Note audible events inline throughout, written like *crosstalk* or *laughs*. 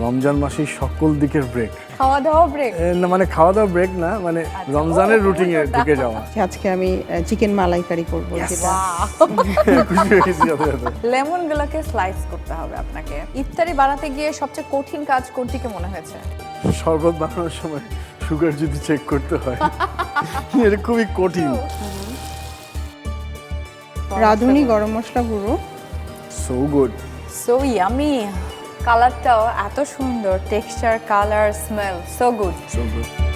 রমজান মাসেই সকল দিকের ব্রেক খাওয়া দাওয়া ব্রেক না মানে খাওয়া দাওয়া ব্রেক না মানে রমজানের ও, রুটিনে। ঢুকে যাওয়া। আজকে আমি চিকেন মালাইকারি করব। লেমন গুলোকে স্লাইস করতে হবে আপনাকে। ইফতারি বানাতে গিয়ে সবচেয়ে কঠিন কাজ কোনটিকে মনে হয়েছে? শরবত বানানোর সময় সুগার যদি চেক করতে হয় *laughs* এটা খুবই কঠিন। রাঁধুনি গরম মশলা গুঁড়ো। সো গুড সো ইয়ামি কালারটাও এত সুন্দর texture colour smell so good so good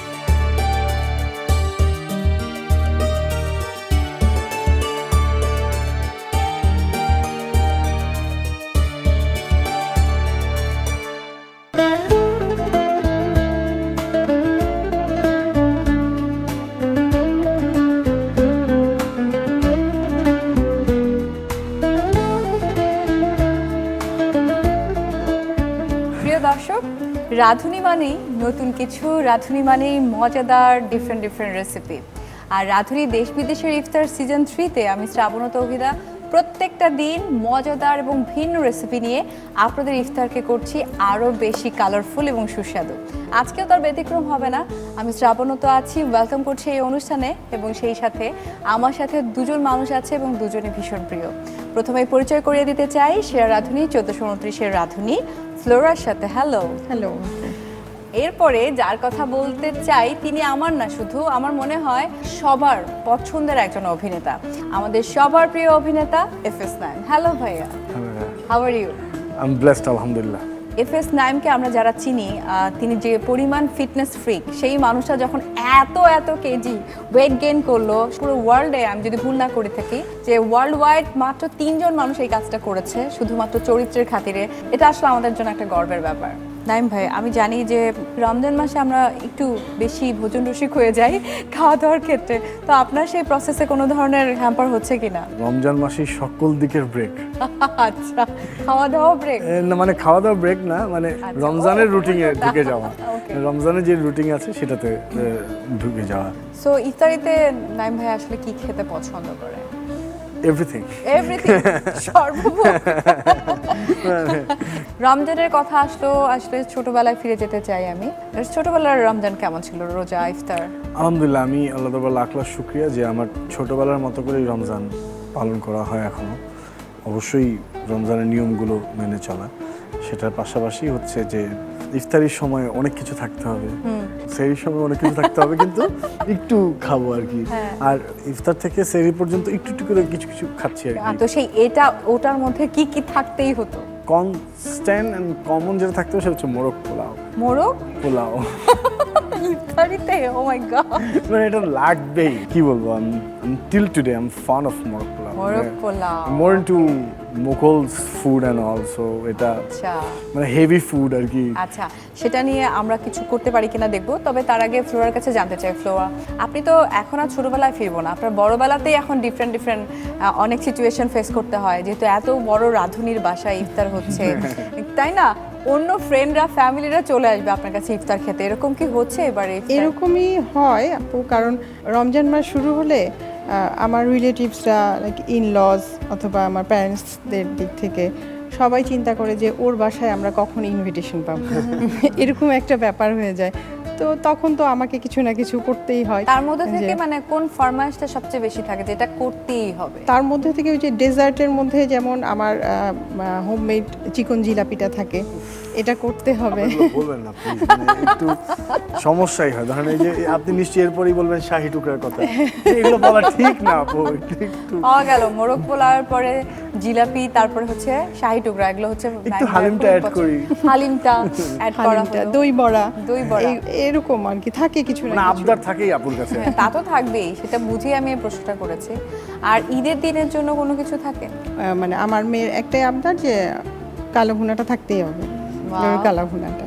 Radhuni মানেই, নতুন কিছু, রাঁধুনি মানেই মজাদার ডিফারেন্ট ডিফারেন্ট রেসিপি আর রাঁধুনি দেশ বিদেশের ইফতার সিজন থ্রিতে আমি শ্রাবণ তৌহিদা প্রত্যেকটা দিন মজাদার এবং ভিন্ন রেসিপি নিয়ে আপনাদের ইফতারকে করছি আরও বেশি কালারফুল এবং সুস্বাদু। আজকেও তার ব্যতিক্রম হবে না। আমি শ্রাবণত আছি ওয়েলকাম করছি এই অনুষ্ঠানে এবং সেই সাথে আমার সাথে দুজন মানুষ আছে এবং দুজনে ভীষণ প্রিয়। প্রথমে পরিচয় করিয়ে দিতে চাই, সেরা রাঁধুনি, চোদ্দশো উনত্রিশের রাঁধুনি ফ্লোরার সাথে হ্যালো হ্যালো এরপরে যার কথা বলতে চাই তিনি আমার না শুধু আমার মনে হয় সবার পছন্দের একজন অভিনেতা। আমাদের সবার প্রিয় অভিনেতা এফ এস নাইন। হ্যালো ভাইয়া। How are you I am blessed আলহামদুলিল্লাহ। এফ এস নাইমকে আমরা যারা চিনি তিনি যে পরিমাণ ফিটনেস ফ্রিক সেই মানুষটা যখন এত এত কেজি ওয়েট গেইন করল, পুরো ওয়ার্ল্ডে আমি যদি ভুল না করে থাকি, যে ওয়ার্ল্ড ওয়াইড মাত্র তিনজন মানুষ এই কাজটা করেছে, শুধুমাত্র চরিত্রের খাতিরে, এটা আসলে আমাদের জন্য একটা গর্বের ব্যাপার। নাইম ভাই আমি জানি যে রমজান মাসে আমরা একটু বেশি ভোজন রসিক হয়ে যাই খাওয়া দাওয়ার ক্ষেত্রে। তো আপনার সেই প্রসেসে কোনো ধরনের হ্যাম্পার হচ্ছে কিনা? রমজান মাসেই সকল দিকের ব্রেক *laughs* আচ্ছা খাওয়া দাওয়া ব্রেক না মানে খাওয়া দাওয়া ব্রেক না মানে আচ্ছা, রমজানের রুটিনে ঢুকে যাওয়া। *laughs* Okay. রমজানের যে রুটিন আছে সেটাতে ঢুকে যাওয়া। সো ইফতারিতে নাইম ভাই আসলে কি খেতে পছন্দ করে? এভরিথিং *laughs* এভরিথিং *laughs* রমজানের কথা আসলো আসলে ছোটবেলায় ফিরে যেতে চাই আমি। ছোটবেলার রমজান কেমন ছিল রোজা ইফতার? আলহামদুলিল্লাহ আমি আল্লাহ তাবার লাখ লাখ শুক্রিয়া যে আমার ছোটবেলার মতো করেই রমজান পালন করা হয় এখনও। অবশ্যই রমজানের নিয়মগুলো মেনে চলা। সেটার পাশাপাশি হচ্ছে যে ইফতারির সময় অনেক কিছু থাকতে হবে। সেই সময় অনেক কিছু থাকতে হবে কিন্তু একটু খাব আর কি। হ্যাঁ। আর ইফতার থেকে সেরি পর্যন্ত একটু একটু করে কিছু কিছু খাচ্ছি আর কি। তো সেই এটা ওটার মধ্যে কি কি থাকতেই হতো? কনস্ট্যান্ট অ্যান্ড কমন যেটা থাকতো সেটা হচ্ছে মোরগ পোলাও। মোরগ? পোলাও। *laughs* ইফতারিতে ও মাই গড মানে এটা লাগবেই কি বলব till today I am fan of morog polao more into Mughals food and also এটা আচ্ছা। মানে হেভি ফুড আর কি। আচ্ছা সেটা নিয়ে আমরা কিছু করতে পারি কিনা দেখব তবে তার আগে ফ্লোরার কাছে জানতে চাই ফ্লোরা আপনি তো এখন আর ছোটবেলায় ফিরবো না আপনার বড়বেলাতেই এখন ডিফারেন্ট ডিফারেন্ট অনেক সিচুয়েশন ফেস করতে হয় যেহেতু এত বড় রাঁধুনির বাসায় ইফতার হচ্ছে *laughs* তাই না? অন্য ফ্রেন্ডরা ফ্যামিলিরা চলে আসবে আপনার কাছে ইফতার খেতে। এরকম কি হচ্ছে এবারে এরকমই হয় আপু কারণ রমজান মাস শুরু হলে আমার রিলেটিভসরা লাইক ইন লজ অথবা আমার প্যারেন্টসদের দিক থেকে সবাই চিন্তা করে যে ওর বাসায় আমরা কখন ইনভিটেশন পাবো। *laughs* এরকম একটা ব্যাপার হয়ে যায়। তো তখন তো আমাকে কিছু না কিছু করতেই হয়। তার মধ্যে থেকে মানে কোন ফরমাইশটা সবচেয়ে বেশি থাকে যেটা করতেই হবে? তার মধ্যে থেকে ওই যে ডেজার্টের মধ্যে যেমন আমার হোমমেড চিকন জিলাপিটা থাকে। এটা করতে হবে। বলবেন না মানে একটু সমস্যাই হয়। ধরেন এই যে আপনি নিশ্চয়ই এরপরই বলবেন শাহি টুকরার কথা। এগুলো বলা ঠিক না আপু একটু পাওয়া গেল। মোরগ পোলাওয়ের পরে জিলাপি তারপরে হচ্ছে শাহি টুকরা। এগুলো হচ্ছে একটু হালিমটা পছন্দ। করি। হালিমটা অ্যাড করা *laughs* হলো। দই বড়া। দই বড়া। এরকম আর কি থাকে কিছু না মানে আবদার থাকেই আপুর কাছে। হ্যাঁ, তা তো থাকবেই সেটা বুঝিয়ে আমি এই প্রশ্নটা করেছি। আর ঈদের দিনের জন্য কোনো কিছু থাকে? মানে আমার মেয়ের একটাই আবদার যে কালো ভুনাটা থাকতেই হবে। কালো ভুনাটা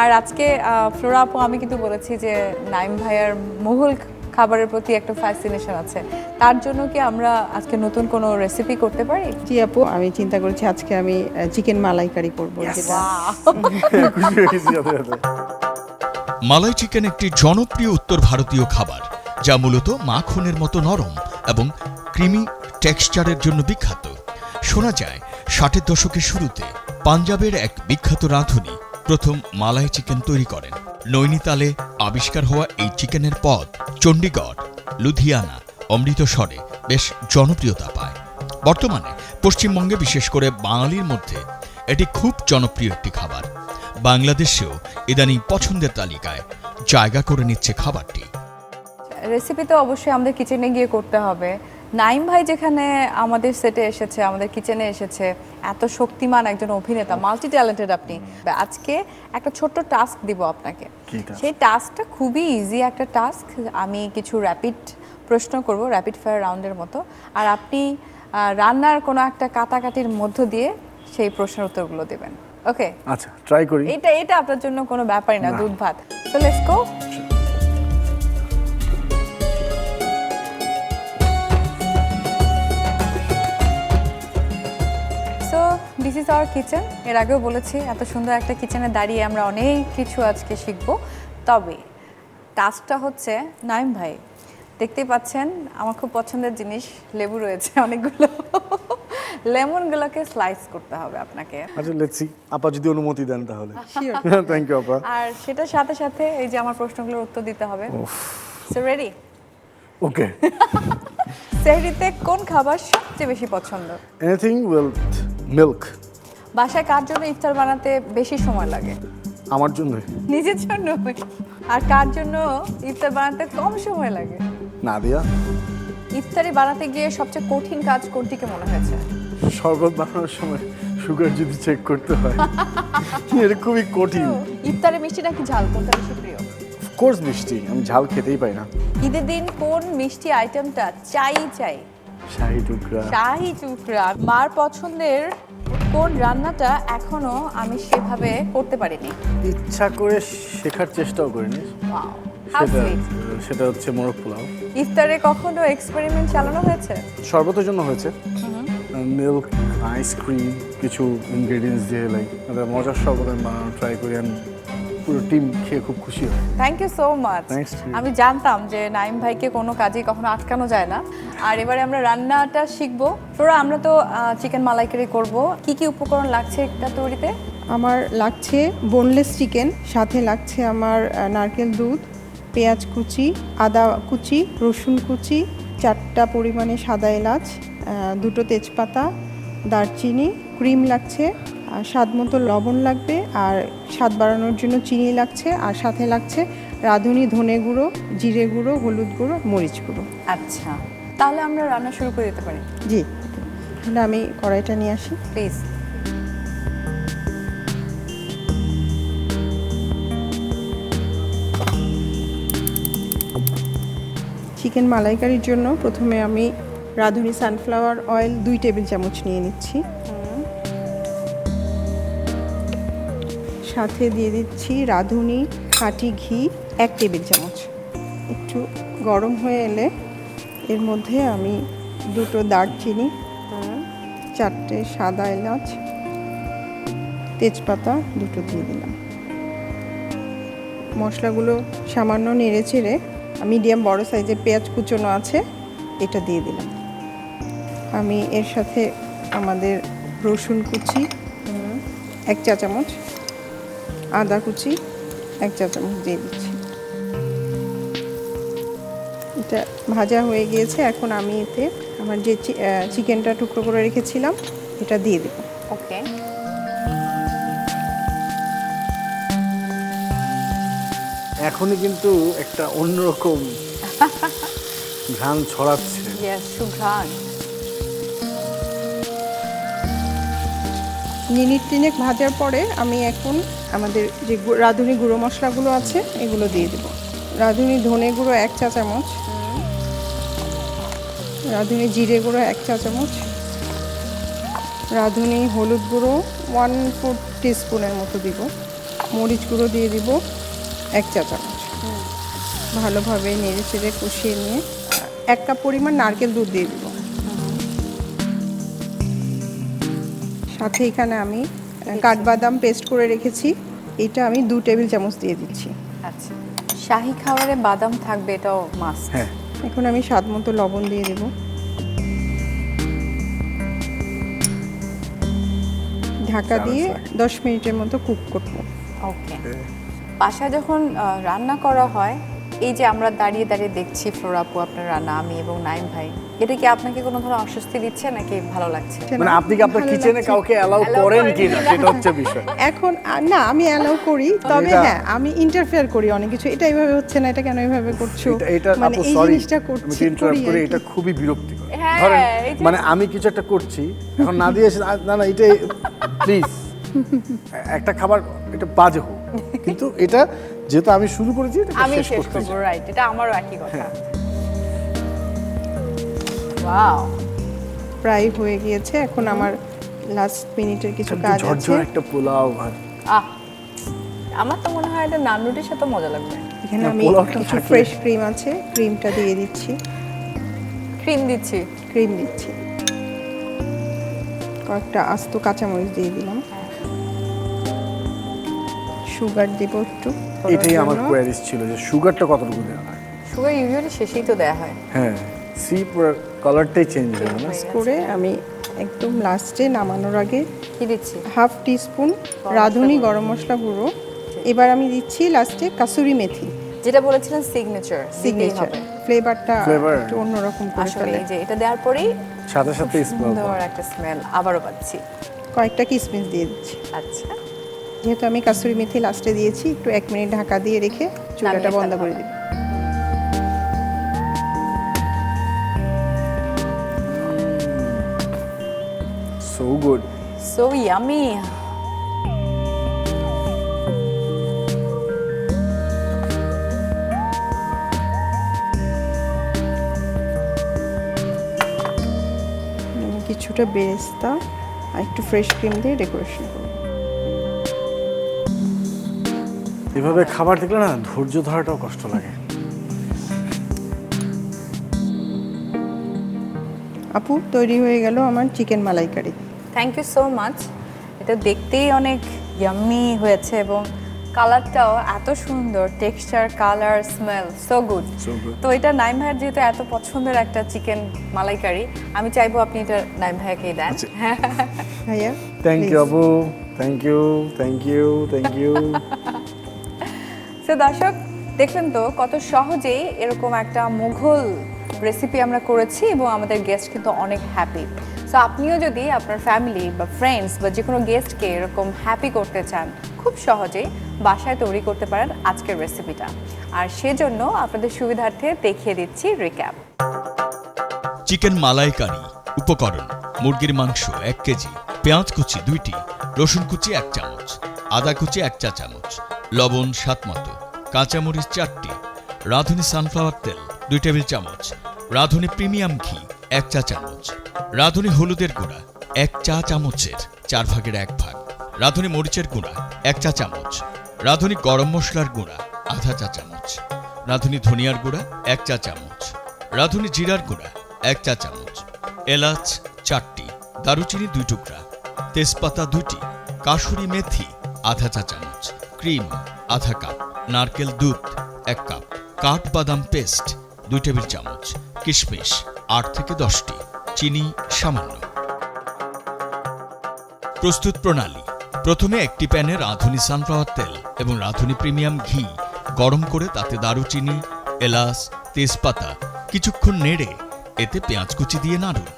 আর আজকে আহ, ফ্লোরা আপু আমি কিন্তু বলেছি যে নাইম ভাইয়ার মুঘল খাবারের প্রতি একটা ফ্যাসিনেশন আছে। তার জন্য কি আমরা আজকে নতুন কোনো রেসিপি করতে পারি? জি আপু আমি চিন্তা করেছি আজকে আমি চিকেন মালাইকারি করব। *laughs* মালাই চিকেন একটি জনপ্রিয় উত্তর ভারতীয় খাবার যা মূলত মাখনের মতো নরম এবং ক্রিমি টেক্সচারের জন্য বিখ্যাত। শোনা যায় ষাটের দশকের শুরুতে পাঞ্জাবের এক বিখ্যাত রাঁধুনি প্রথম মালাই চিকেন তৈরি করেন। নৈনিতালে আবিষ্কার হওয়া এই চিকেনের পদ চণ্ডীগড়, লুধিয়ানা, অমৃতসরে বেশ জনপ্রিয়তা পায়। বর্তমানে পশ্চিমবঙ্গে বিশেষ করে বাঙালির মধ্যে এটি খুব জনপ্রিয় একটি খাবার। বাংলাদেশেও ইদানিং পছন্দের তালিকায় জায়গা করে নিচ্ছে খাবারটি। রেসিপি তো অবশ্যই আমাদের কিচেনে গিয়ে করতে হবে। নাইম ভাই যেখানে আমাদের সেটে এসেছে আমাদের কিচেনে এসেছে এত শক্তিমান একজন অভিনেতা মাল্টি ট্যালেন্টেড আপনি। আজকে একটা ছোট্ট টাস্ক দিব আপনাকে। সেই টাস্কটা খুবই ইজি একটা টাস্ক আমি কিছু র্যাপিড প্রশ্ন করব র্যাপিড ফায়ার রাউন্ডের মতো। আর আপনি রান্নার কোনো একটা কাটাকাটির মধ্য দিয়ে সেই প্রশ্নের উত্তরগুলো দেবেন। ওকে আচ্ছা ট্রাই করি। এটা এটা আপনার জন্য কোনো ব্যাপারই না। দুধ ভাত so let's go this is our kitchen এর আগেও বলেছি এত সুন্দর একটা কিচেনে দাঁড়িয়ে আমরা অনেক কিছু আজকে শিখব। তবে টাস্কটা হচ্ছে নাইম ভাই দেখতেই পাচ্ছেন আমার খুব পছন্দের জিনিস লেবু রয়েছে *laughs* অনেকগুলো। লেমনগুলোকে স্লাইস করতে হবে আপনাকে। আচ্ছা লেটসি আপা যদি অনুমতি দেন তাহলে। থ্যাংক ইউ *laughs* আপা। আর সেটার সাথে সাথে এই যে আমার প্রশ্নগুলোর উত্তর দিতে হবে। সো রেডি ওকে সেহরিতে কোন খাবার সবচেয়ে বেশি পছন্দ? Anything with milk. বাসায় কার জন্য ইফতার বানাতে বেশি সময় লাগে? আমার জন্য। নিজের জন্য? আর কার জন্য ইফতার বানাতে কম সময় লাগে? না দিয়া ইফতারি বানাতে গিয়ে সবচেয়ে কঠিন কাজ কোনটিকে মনে হয়েছে? শরবত বানানোর সময় সুগার যদি চেক করতে হয়। এটা খুবই কঠিন। ইফতারে মিষ্টি নাকি ঝাল? কোনটা বেশি প্রিয়? কোর্স মিষ্টি আমি ঝাল খেতেই পাই না। ঈদের দিন কোন মিষ্টি আইটেমটা চাই চাই? শাহি টুকরা। শাহি চুকরা মার পছন্দের কোন রান্নাটা এখনও আমি সেভাবে করতে পারিনি? ইচ্ছা করে শেখার চেষ্টাও করিনি। সেটা সেটা হচ্ছে মোরগ পোলাও। ইফতারে কখনো এক্সপেরিমেন্ট চালানো হয়েছে? শরবতের জন্য হয়েছে। মিল্ক আইসক্রিম কিছু ইনগ্রেডিয়েন্টস দিয়ে লাইক মজার শরবত আমি বানানো ট্রাই করি আমি পুরো টিম খেয়ে খুব খুশি হয়। Thank you so much. আমি জানতাম যে নাইম ভাইকে কোনো কাজে কখনো আটকানো যায় না। আর এবারে আমরা রান্নাটা শিখব। ফ্লোরা আমরা তো চিকেন মালাইকারি করব। কি কি উপকরণ লাগছে একটা তৈরিতে? আমার লাগছে বোনলেস চিকেন সাথে লাগছে আমার নারকেল দুধ পেঁয়াজ কুচি আদা কুচি রসুন কুচি চারটা পরিমাণে সাদা এলাচ দুটো তেজপাতা দারচিনি ক্রিম লাগছে স্বাদ মতো লবণ লাগবে আর স্বাদ বাড়ানোর জন্য চিনি লাগছে আর সাথে লাগছে রাঁধুনি ধনে গুঁড়ো জিরে গুঁড়ো হলুদ গুঁড়ো মরিচ গুঁড়ো। আচ্ছা তাহলে আমরা রান্না শুরু করে দিতে পারি। জি তাহলে আমি কড়াইটা নিয়ে আসি। প্লিজ। চিকেন মালাইকারির জন্য প্রথমে আমি রাঁধুনি সানফ্লাওয়ার অয়েল দুই টেবিল চামচ নিয়ে নিচ্ছি। সাথে দিয়ে দিচ্ছি রাঁধুনি, খাঁটি ঘি, এক টেবিল চামচ। একটু গরম হয়ে এলে এর মধ্যে আমি দুটো দারচিনি চারটে সাদা এলাচ, তেজপাতা দুটো দিয়ে দিলাম। মশলাগুলো সামান্য নেড়ে চেড়ে মিডিয়াম বড় সাইজের পেঁয়াজ কুচোনো আছে, এটা দিয়ে দিলাম। আমি এর সাথে আমাদের রসুন কুচি এক চা চামচ আদা কুচি এক চা চামচ দিয়ে দিচ্ছি। এটা ভাজা হয়ে গিয়েছে এখন আমি এতে আমার যে চিকেনটা টুকরো করে রেখেছিলাম এটা দিয়ে দেবো। ওকে। এখনই কিন্তু একটা অন্যরকম *laughs* ঘ্রাণ ছড়াচ্ছে। সুঘ্রাণ। মিনিট তিনেক ভাজার পরে আমি এখন আমাদের যে রাঁধুনি গুঁড়ো মশলাগুলো আছে, এগুলো দিয়ে দেবো। রাঁধুনি ধনে গুঁড়ো এক চা চামচ। রাঁধুনি জিরে গুঁড়ো এক চা চামচ। রাঁধুনি হলুদ গুঁড়ো ওয়ান ফোর টিস্পুনের মতো দিব। মরিচ গুঁড়ো দিয়ে দিব এক চা চামচ। ভালোভাবে নেড়ে চেড়ে কষিয়ে নিয়ে, এক কাপ পরিমাণ নারকেল দুধ দিয়ে দিব। সাথে এখানে আমি কাঠবাদাম পেস্ট করে রেখেছি। এটা আমি দু টেবিল চামচ দিয়ে দিচ্ছি। আচ্ছা। শাহি খাবারে বাদাম থাকবে এটাও মাস্ট হ্যাঁ। এখন আমি স্বাদ মতো লবণ দিয়ে দেব। ঢাকা দিয়ে দশ মিনিটের মতো কুক করব। ওকে বাসায় যখন রান্না করা হয় এই যে আমরা দাঁড়িয়ে দাঁড়িয়ে দেখছি ফ্লোরাপু আপনার রান্না আমি এবং নাইম ভাই এটা কি আপনাকে কোনো ধরনের অস্বস্তি দিচ্ছে নাকি ভালো লাগছে? মানে আপনি কি আপনার কিচেনে কাউকে অ্যালাউ করেন কিনা? সেটা হচ্ছে বিষয়। *laughs* এখন না আমি অ্যালাউ করি তবে হ্যাঁ আমি ইন্টারফেয়ার করি অনেক কিছু। এটা এইভাবে হচ্ছে না এটা কেন এইভাবে করছ? এটা মানে এই সরি জিনিসটা আমি করছি ইন্টারাপ্ট করি করি এটা খুবই বিরক্তিকর। হ্যাঁ, ধরেন মানে আমি কিছু একটা করছি এখন না দিয়ে এসে না না এটা প্লিজ একটা খাবার এটা বাজে হোক। কিন্তু এটা যেহেতু আমি শুরু করেছি এটা আমি শেষ করতে রাইট এটা আমারও একই কথা। হ্যাঁ। ওয়াও প্রায় হয়ে গিয়েছে। এখন আমার লাস্ট মিনিটের কিছু কাজ আছে। একটা পোলাও ভাত। আহ আমার তো মনে হয় এটা নান রুটির সাথে মজা লাগবে। এখানে আমি কিছু ফ্রেশ ক্রিম আছে ক্রিমটা দিয়ে দিচ্ছি। ক্রিম দিচ্ছি। ক্রিম দিচ্ছি। কয়েকটা আস্ত কাঁচামরিচ দিয়ে দিলাম। সুগার দেবো একটু এটাই আমার। কোয়ারিজ ছিল যে সুগারটা কতটুকু দেওয়া হয়? সুগার ইউজুয়ালি শেষেই তো দেয়া হয়। হ্যাঁ। সি কালারটাই চেঞ্জ হয়ে গেল। করে আমি একদম লাস্টে নামানোর আগে কি দিচ্ছি? হাফ টিস্পুন রাঁধুনি গরম মশলা গুঁড়ো। এবার আমি দিচ্ছি লাস্টে কাসুরি মেথি। যেটা বলেছিলেন সিগনেচার সিগনেচার ফ্লেভারটা একটু অন্যরকম করে ফেলে। যে এটা দেওয়ার পরেই সাথে সাথে সুন্দর একটা স্মেল আবারও পাচ্ছি। কয়েকটা কিসমিস দিয়ে দিচ্ছি। আচ্ছা। যেহেতু আমি কাসুরি মেথি লাস্টে দিয়েছি একটু এক মিনিট ঢাকা দিয়ে রেখে চুলাটা বন্ধ করে। দিই গুড সো ইয়ামি আমি কিছুটা বেরেস্তা আর একটু ফ্রেশ ক্রিম দিয়ে ডেকোরেশন করব। এভাবে খাবার দেখলে না ধৈর্য ধরাটাও কষ্ট লাগে। আপু তৈরি হয়ে গেল আমার chicken malaikari. Thank you so much এটা দেখতেই অনেক ইয়াম্মি হয়েছে এবং কালারটাও এত সুন্দর। Texture colour smell so good তো এটা নাইম ভাইয়ের যেহেতু এত পছন্দের একটা চিকেন মালাইকারি আমি চাইব আপনি এটা নাইম ভাইয়াকেই দেন। *laughs* ভাইয়া থ্যাংক ইউ। আপু thank you thank you thank you তো দর্শক দেখলেন তো কত সহজেই এরকম একটা মুঘল রেসিপি আমরা করেছি এবং আমাদের গেস্ট কিন্তু অনেক হ্যাপি সো আপনিও যদি আপনার ফ্যামিলি বা ফ্রেন্ডস বা যে কোনো গেস্টকে এরকম হ্যাপি করতে চান, খুব সহজেই বাসায় তৈরি করতে পারেন আজকের রেসিপিটা আর সেজন্য আপনাদের সুবিধার্থে দেখিয়ে দিচ্ছি রিক্যাপ চিকেন মালাইকারি উপকরণ, মুরগির মাংস এক কেজি, পেঁয়াজ কুচি দুইটি, রসুন কুচি এক চামচ, আদা কুচি এক চা চামচ, লবণ স্বাদ মতো, কাঁচামরিচ চারটি, রাঁধুনি সানফ্লাওয়ার তেল দুই টেবিল চামচ, রাঁধুনি প্রিমিয়াম ঘি এক চা চামচ রাঁধুনি হলুদের গুঁড়া, এক চা চামচের, চার ভাগের এক ভাগ। রাঁধুনি মরিচের গুঁড়া, এক চা চামচ। রাঁধুনি গরম মশলার গুঁড়া, আধা চা চামচ। রাঁধুনি ধনিয়ার গুঁড়া, এক চা চামচ। রাঁধুনি জিরার গুঁড়া, এক চা চামচ। এলাচ চারটি, দারুচিনি দুই টুকরা, তেজপাতা দুটি কাসুরি মেথি, আধা চা চামচ, ক্রিম, আধা কাপ, নারকেল দুধ, এক কাপ কাঠবাদাম পেস্ট, দুই টেবিল চামচ, কিশমিশ, আট থেকে দশটি। চিনি সামান্য। প্রস্তুত প্রণালী। প্রথমে একটি প্যানে রাঁধুনি সানফ্লাওয়ার তেল এবং রাঁধুনি প্রিমিয়াম ঘি গরম করে তাতে দারুচিনি, এলাচ, তেজপাতা, কিছুক্ষণ নেড়ে এতে পেঁয়াজ কুচি দিয়ে নাড়ুন।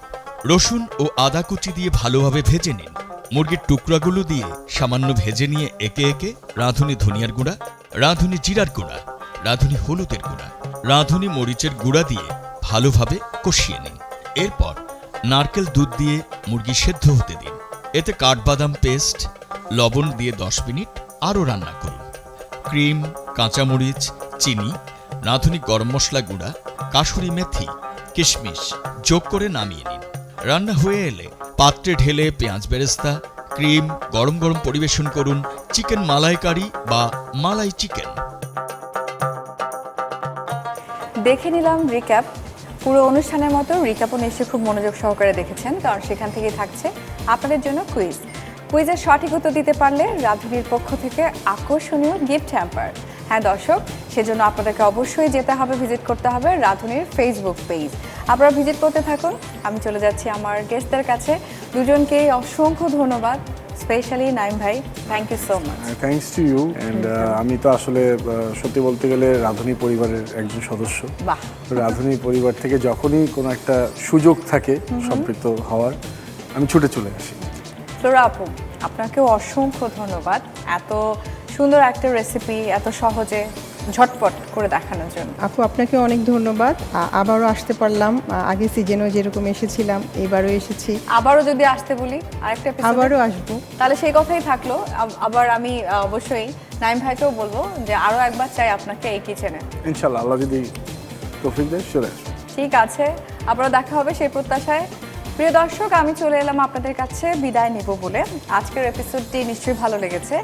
রসুন ও আদা কুচি দিয়ে ভালোভাবে ভেজে নিন। মুরগির টুকরাগুলো দিয়ে সামান্য ভেজে নিয়ে একে একে রাঁধুনি ধনিয়ার গুঁড়া, রাঁধুনি জিরার গুঁড়া, রাঁধুনি হলুদের গুঁড়া, রাঁধুনি মরিচের গুঁড়া দিয়ে ভালোভাবে কষিয়ে নিন। এরপর নারকেল দুধ দিয়ে মুরগি সেদ্ধ হতে দিন। এতে কাঠবাদাম পেস্ট, লবণ দিয়ে দশ মিনিট আরও রান্না করুন। ক্রিম, কাঁচামরিচ, চিনি, রাঁধুনি গরম মশলা গুঁড়া কাসুরি মেথি, কিশমিশ যোগ করে নামিয়ে নিন। রান্না হয়ে এলে পাত্রে ঢেলে পেঁয়াজ বেরেস্তা, ক্রিম, গরম গরম পরিবেশন করুন চিকেন মালাইকারি বা মালাই চিকেন। দেখে নিলাম রিক্যাপ। পুরো অনুষ্ঠানের মতো রিক্যাপও এসে খুব মনোযোগ সহকারে দেখেছেন, কারণ সেখান থেকেই থাকছে আপনাদের জন্য কুইজ কুইজের সঠিক উত্তর দিতে পারলে রাধুনির পক্ষ থেকে আকর্ষণীয় গিফট হ্যাম্পার হ্যাঁ দর্শক, সেজন্য আপনাদেরকে অবশ্যই যেতে হবে ভিজিট করতে হবে রাধুনির ফেসবুক পেজ আপনারা ভিজিট করতে থাকুন। আমি চলে যাচ্ছি আমার গেস্টদের কাছে। দুজনকেই অসংখ্য ধন্যবাদ। স্পেশালি নাইম ভাই thank you so much thanks to you and আমি তো আসলে সত্যি বলতে গেলে রাধুনী পরিবারের একজন সদস্য। বাহ। রাধুনী পরিবার থেকে যখনই কোনো একটা সুযোগ থাকে সম্পৃক্ত হওয়ার আমি ছুটে চলে আসি। ফ্লোরা আপু আপনাকেও অসংখ্য ধন্যবাদ। এত সুন্দর একটা রেসিপি এত সহজে ঝটপট করে দেখানোর জন্য। আপু আপনাকে অনেক ধন্যবাদ। আবারও আসতে পারলাম। আগে সিজনেও যেরকম এসেছিলাম এবারও এসেছি। আবারও যদি আসতে বলি আরেকটা? আবারও আসব। তাহলে সেই কথাই থাকল। আবার আমি অবশ্যই নাইম ভাইকেও বলব যে আরও একবার চাই আপনাকে এই কিচেনে। ইনশাল্লাহ আল্লাহ যদি তৌফিক দেয় চলে ঠিক আছে। আবারও দেখা হবে সেই প্রত্যাশায়। প্রিয় দর্শক, আমি চলে এলাম আপনাদের কাছে, বিদায় নেব বলে। আজকের এপিসোডটি নিশ্চয়ই ভালো লেগেছে।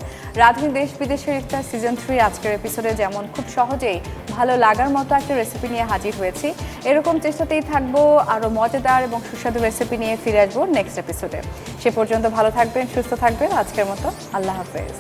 রাধুনী দেশ বিদেশের ইফতার সিজন থ্রি আজকের এপিসোডে যেমন খুব সহজেই ভালো লাগার মতো একটা রেসিপি নিয়ে হাজির হয়েছি। এরকম চেষ্টাতেই থাকব আরও মজাদার এবং সুস্বাদু রেসিপি নিয়ে ফিরে আসব নেক্সট এপিসোডে সে পর্যন্ত ভালো থাকবেন, সুস্থ থাকবেন। আজকের মতো আল্লাহ হাফেজ।